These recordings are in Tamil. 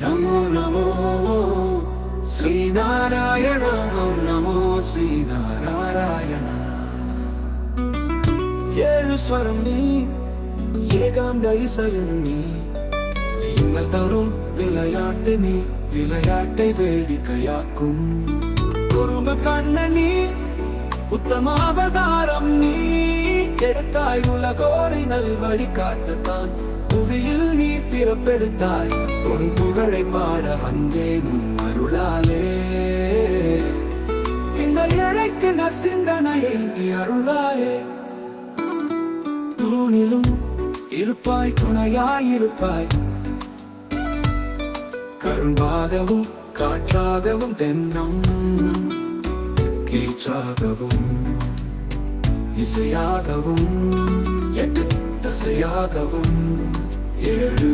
नमो नमो श्रीनारायण नमो श्रीनारायण। ஏழு ஸ்வரம் நீ ஏகாந்த இசையும் நீ நீங்கள் தரும் விளையாட்டு நீ விளையாட்டை வேடிக்கையாக்கும் குறும்ப கண்ண நீ உத்தமாவதாரம் நீ எடுத்தாய் உலகோரை நல்வழி காட்டுத்தான் புவியில் நீ பிறப்பெடுத்தாய். உன் புகழை பாட வந்தேன் உன் அருளாலே. இந்த ஏழைக்கு நற்சிந்தனையை நீ அருளாயே தூணிலும் இருப்பாய் துணையாயிருப்பாய் கரும்பாகவும் காற்றாகவும் தென்னம் கீற்றாகவும் இசையாகவும் எட்டு தசையாகவும். ஏழு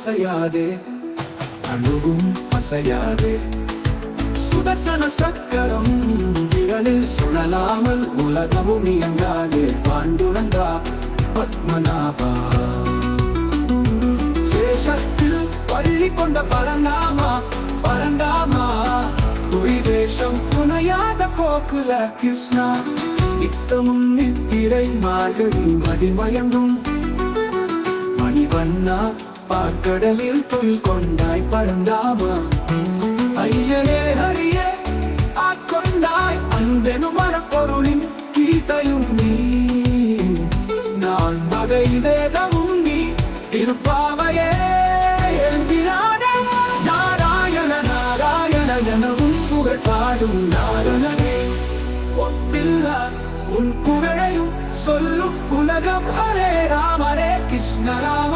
அசையாதே. அணுவும் அசையாதே. சுதர்சன சக்கரம் விரலில் சுழலாமல் உலகமும் இயங்காதே. பாண்டுரங்கா பத்மநாபா. சேஷத்தில் பள்ளி கொண்ட பரந்தாமா. பரந்தாமா வேஷம் புனையாத போக்குல கிருஷ்ணா. நித்தமும் நித்திரை மார்கழி மதிமயங்கும். மணிவண்ணா பார்க்கடலில் துயில் கொண்டாய் பரந்தாமா. ஐயனே ஹரியே ஆட்கொண்டாய் அன்பெனும் மரப்பொருளின் கீதையும் நீ. நான் வகை வேதமும் நீ திருப்பாவையே என்கிறானே நாராயண நாராயண எனவும் புகழ் பாடும் நாரணனே. ஒப்பில்லா உன் புகழையும் சொல்லும் உலகம். ஹரே ராமரே கிருஷ்ண ராம